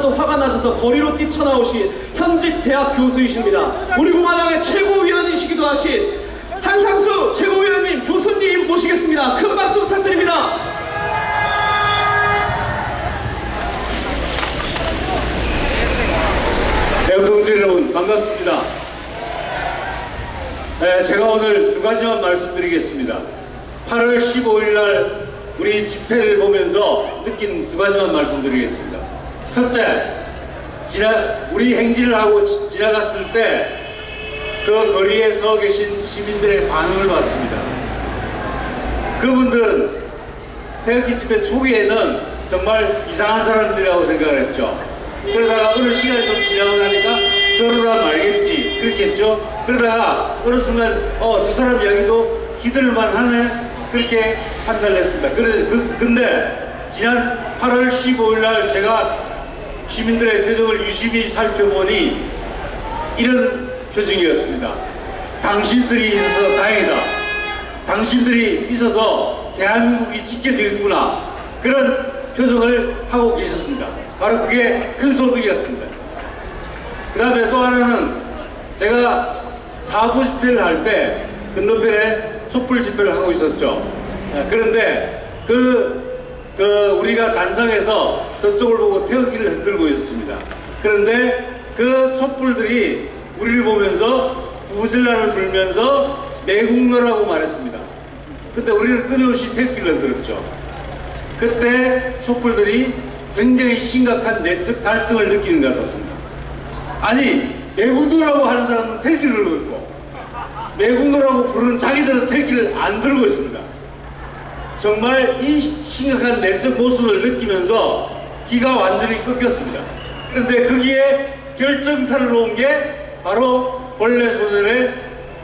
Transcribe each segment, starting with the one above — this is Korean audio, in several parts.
하도 화가 나셔서 거리로 뛰쳐나오신 현직 대학 교수이십니다. 우리 공화당의 최고위원이시기도 하신 한상수 최고위원님, 교수님 모시겠습니다. 큰 박수 부탁드립니다. 대통령 여러분 반갑습니다. 네, 제가 오늘 두 가지만 말씀드리겠습니다. 8월 15일 날 우리 집회를 보면서 느낀 두 가지만 말씀드리겠습니다. 첫째, 지나, 우리 행진을 하고 지- 지나갔을 때 그 거리에 서 계신 시민들의 반응을 봤습니다. 그분들은 태극기 집회 초기에는 정말 이상한 사람들이라고 생각을 했죠. 그러다가 어느 시간이 좀 지나고 나니까 저러라 말겠지 그랬겠죠. 그러다가 어느 순간 어 저 사람 이야기도 기들만 하네 그렇게 판단을 했습니다. 그래, 그, 지난 8월 15일 날 제가 시민들의 표정을 유심히 살펴보니 이런 표정이었습니다. 당신들이 있어서 다행이다. 당신들이 있어서 대한민국이 지켜지겠구나. 그런 표정을 하고 계셨습니다. 바로 그게 큰 소득이었습니다. 그 다음에 또 하나는 제가 사부 집회를 할 때 건너편에 촛불 집회를 하고 있었죠. 아, 그런데 그, 그 우리가 단상에서 저쪽을 보고 태극기를 흔들고 있었습니다. 그런데 그 촛불들이 우리를 보면서 부슬라를 불면서 내국노라고 말했습니다. 그때 우리는 끊임없이 태극기를 흔들었죠. 그때 촛불들이 굉장히 심각한 내적 갈등을 느끼는 것 같았습니다. 아니 내국노라고 하는 사람은 태극기를 들고 있고 내국노라고 부르는 자기들은 태극기를 안 들고 있습니다. 정말 이 심각한 내적 모습을 느끼면서 기가 완전히 꺾였습니다. 그런데 거기에 결정타를 놓은 게 바로 원래 소년의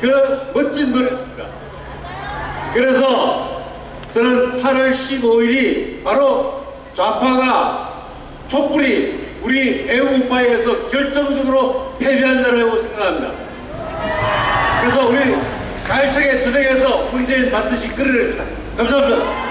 그 멋진 노래였습니다. 그래서 저는 8월 15일이 바로 좌파가 촛불이 우리 애국파에서 결정적으로 패배한 날이라고 생각합니다. 가열차게 투쟁해서 문재인 반드시 끌어냅시다. 감사합니다.